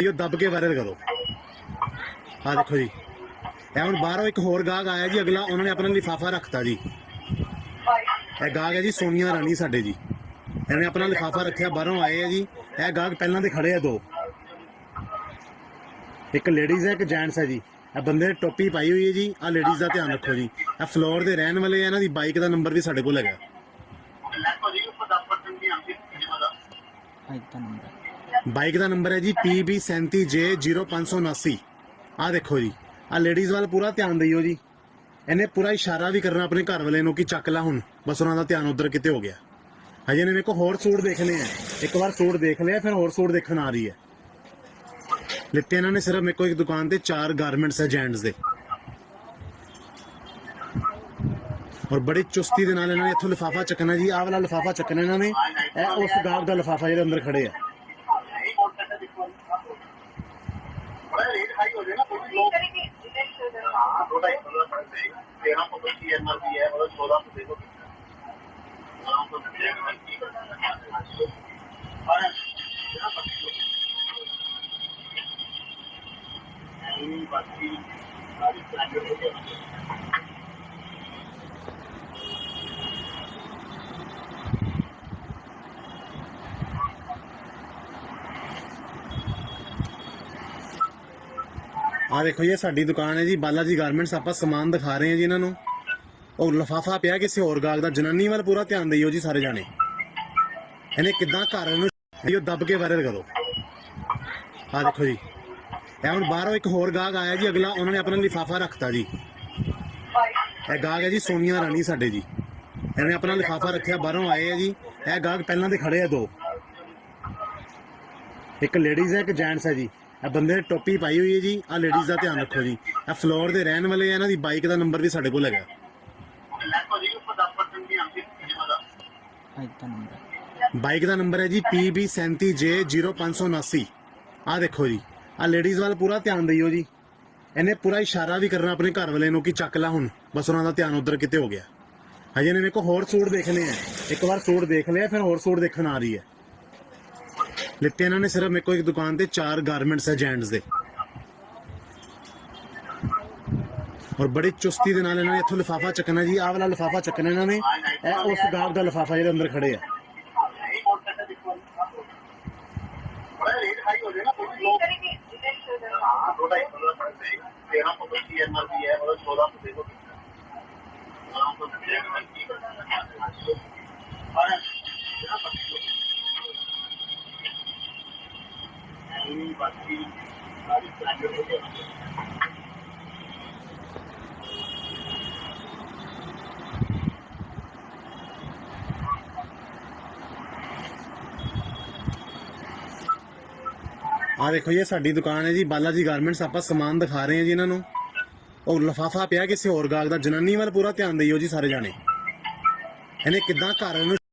ਇਹ ਦੱਬ ਕੇ ਵਾਇਰਲ ਕਰੋ। ਆ ਦੇਖੋ ਜੀ। ਇਹ ਹੁਣ ਬਾਹਰੋਂ ਇੱਕ ਹੋਰ ਗਾਹਕ ਆਇਆ ਜੀ, ਅਗਲਾ ਉਹਨਾਂ ਨੇ ਆਪਣਾ ਲਿਫਾਫਾ ਰੱਖਤਾ ਜੀ। ਇਹ ਗਾਹਕ ਹੈ ਜੀ, ਸੋਨੀਆ ਰਾਣੀ ਸਾਡੇ ਜੀ। ਇਹਨੇ ਆਪਣਾ ਲਿਫਾਫਾ ਰੱਖਿਆ, ਬਾਹਰੋਂ ਆਏ ਆ ਜੀ। ਇਹ ਗਾਹਕ ਪਹਿਲਾਂ ਦੇ ਖੜੇ ਆ ਦੋ। ਇੱਕ ਲੇਡੀਜ਼ ਹੈ, ਇੱਕ ਜੈਂਟਸ ਹੈ ਜੀ। ਇਹ ਬੰਦੇ ਨੇ ਟੋਪੀ ਪਾਈ ਹੋਈ ਹੈ ਜੀ। ਆ ਲੇਡੀਜ਼ ਦਾ ਧਿਆਨ ਰੱਖੋ ਜੀ। ਇਹ ਫਲੋਰ ਦੇ ਰਹਿਣ ਵਾਲੇ ਆ, ਇਹਨਾਂ ਦੀ ਬਾਈਕ ਦਾ ਨੰਬਰ ਵੀ ਸਾਡੇ ਕੋਲ ਹੈਗਾ। ਬਾਈਕ ਦਾ ਨੰਬਰ ਬਾਈਕ ਦਾ ਨੰਬਰ ਹੈ ਜੀ PB37J0579 ਆ ਦੇਖੋ ਜੀ ਆ ਲੇਡੀਜ਼ ਵੱਲ ਪੂਰਾ ਧਿਆਨ ਦਿਓ ਜੀ। ਇਹਨੇ ਪੂਰਾ ਇਸ਼ਾਰਾ ਵੀ ਕਰਨਾ ਆਪਣੇ ਘਰ ਵਾਲੇ ਨੂੰ ਕਿ ਚੱਕ ਲਾ ਹੁਣ, ਬਸ ਉਹਨਾਂ ਦਾ ਧਿਆਨ ਉਧਰ ਕਿਤੇ ਹੋ ਗਿਆ। ਹਜੇ ਨੇ ਮੇਰੇ ਕੋ ਹੋਰ ਸੂਟ ਦੇਖਣੇ ਆ। ਇੱਕ ਵਾਰ ਸੂਟ ਦੇਖ ਲਿਆ, ਫਿਰ ਹੋਰ ਸੂਟ ਦੇਖਣ ਆ ਰਹੀ ਹੈ। ਲਿੱਤੇ ਇਹਨਾਂ ਨੇ ਸਿਰਫ ਮੇਰੇ ਕੋ ਇੱਕ ਦੁਕਾਨ ਤੇ ਚਾਰ ਗਾਰਮੈਂਟਸ ਹੈ ਜੈਂਟਸ ਦੇ। ਔਰ ਬੜੀ ਚੁਸਤੀ ਦੇ ਨਾਲ ਇਹਨਾਂ ਨੇ ਇੱਥੋਂ ਲਿਫਾਫਾ ਚੱਕਣਾ ਜੀ, ਆਹ ਵਾਲਾ ਲਿਫਾਫਾ ਚੱਕਣਾ ਇਹਨਾਂ ਨੇ। ਇਹ ਉਸ ਗਾਹਕ ਦਾ ਲਿਫਾਫਾ ਜਿਹੜੇ ਅੰਦਰ ਖੜੇ ਆ। ਆ ਦੇਖੋ ਜੀ, ਇਹ ਸਾਡੀ ਦੁਕਾਨ ਹੈ ਜੀ। ਬਾਲਾ ਜੀ ਗਾਰਮੈਂਟਸ ਆਪਾਂ ਸਮਾਨ ਦਿਖਾ ਰਹੇ ਹਾਂ ਜੀ ਇਹਨਾਂ ਨੂੰ। ਉਹ ਲਫਾਫਾ ਪਿਆ ਕਿਸੇ ਹੋਰ ਗਾਹਕ ਦਾ। ਜਨਾਨੀ ਵੱਲ ਪੂਰਾ ਧਿਆਨ ਦਿਓ ਜੀ ਸਾਰੇ ਜਾਣੇ। ਇਹਨੇ ਕਿਦਾਂ ਘਰ ਨੂੰ ਵੀਡੀਓ ਦੱਬ ਕੇ ਵਾਇਰਲ ਕਰੋ। ਆ ਦੇਖੋ ਜੀ। ਇਹ ਹੁਣ ਬਾਹਰੋਂ ਇੱਕ ਹੋਰ ਗਾਹਕ ਆਇਆ ਜੀ। ਅਗਲਾ ਉਹਨਾਂ ਨੇ ਆਪਣਾ ਲਿਫਾਫਾ ਰੱਖਤਾ ਜੀ। ਇਹ ਗਾਹਕ ਹੈ ਜੀ ਸੋਨੀਆ ਰਾਣੀ ਸਾਡੇ ਜੀ। ਇਹਨੇ ਆਪਣਾ ਲਿਫਾਫਾ ਰੱਖਿਆ, ਬਾਹਰੋਂ ਆਏ ਆ ਜੀ। ਇਹ ਗਾਹਕ ਪਹਿਲਾਂ ਦੇ ਖੜੇ ਆ ਦੋ। ਇੱਕ ਲੇਡੀਜ਼ ਹੈ, ਇੱਕ ਜੈਂਟਸ ਹੈ ਜੀ। ਇਹ ਬੰਦੇ ਨੇ ਟੋਪੀ ਪਾਈ ਹੋਈ ਹੈ ਜੀ ਆ ਲੇਡੀਜ਼ ਦਾ ਧਿਆਨ ਰੱਖੋ ਜੀ। ਇਹ ਫਲੋਰ ਦੇ ਰਹਿਣ ਵਾਲੇ ਆ, ਇਹਨਾਂ ਦੀ ਬਾਈਕ ਦਾ ਨੰਬਰ ਵੀ ਸਾਡੇ ਕੋਲ ਹੈਗਾ। ਬਾਈਕ ਦਾ ਨੰਬਰ ਬਾਈਕ ਦਾ ਨੰਬਰ ਹੈ ਜੀ PB37J0579 ਆ ਦੇਖੋ ਜੀ ਆ ਲੇਡੀਜ਼ ਵੱਲ ਪੂਰਾ ਧਿਆਨ ਦਿਓ ਜੀ। ਇਹਨੇ ਪੂਰਾ ਇਸ਼ਾਰਾ ਵੀ ਕਰਨਾ ਆਪਣੇ ਘਰ ਵਾਲੇ ਨੂੰ ਕਿ ਚੱਕ ਲਾ ਹੁਣ, ਬਸ ਉਹਨਾਂ ਦਾ ਧਿਆਨ ਉਧਰ ਕਿਤੇ ਹੋ ਗਿਆ। ਹਜੇ ਨੇ ਮੇਰੇ ਕੋ ਹੋਰ ਸੂਟ ਦੇਖਣੇ ਆ। ਇੱਕ ਵਾਰ ਸੂਟ ਦੇਖ ਲਿਆ, ਫਿਰ ਹੋਰ ਸੂਟ ਦੇਖਣ ਆ ਰਹੀ ਹੈ। ਲਿੱਤੇ ਇਹਨਾਂ ਨੇ ਸਿਰਫ ਮੇਰੇ ਕੋ ਇੱਕ ਦੁਕਾਨ ਤੇ ਚਾਰ ਗਾਰਮੈਂਟਸ ਹੈ ਜੈਂਟਸ ਦੇ। ਔਰ ਬੜੀ ਚੁਸਤੀ ਦੇ ਨਾਲ ਇਹਨਾਂ ਨੇ ਇੱਥੋਂ ਲਿਫਾਫਾ ਚੱਕਣਾ ਜੀ, ਆਹ ਵਾਲਾ ਲਿਫਾਫਾ ਚੱਕਣਾ ਇਹਨਾਂ ਨੇ। ਇਹ ਉਸ ਗਾਹਕ ਦਾ ਲਿਫਾਫਾ ਜਿਹੜੇ ਅੰਦਰ ਖੜੇ ਆ। ਆ ਦੇਖੋ ਜੀ, ਇਹ ਸਾਡੀ ਦੁਕਾਨ ਹੈ ਜੀ। ਬਾਲਾ ਜੀ ਗਾਰਮੈਂਟਸ ਆਪਾਂ ਸਮਾਨ ਦਿਖਾ ਰਹੇ ਹਾਂ ਜੀ ਇਹਨਾਂ ਨੂੰ। ਉਹ ਲਫਾਫਾ ਪਿਆ ਕਿਸੇ ਹੋਰ ਗਾਹਕ ਦਾ। ਜਨਾਨੀ ਵੱਲ ਪੂਰਾ ਧਿਆਨ ਦਿਓ ਜੀ ਸਾਰੇ ਜਾਣੇ। ਇਹਨੇ ਕਿਦਾਂ ਘਰ ਨੂੰ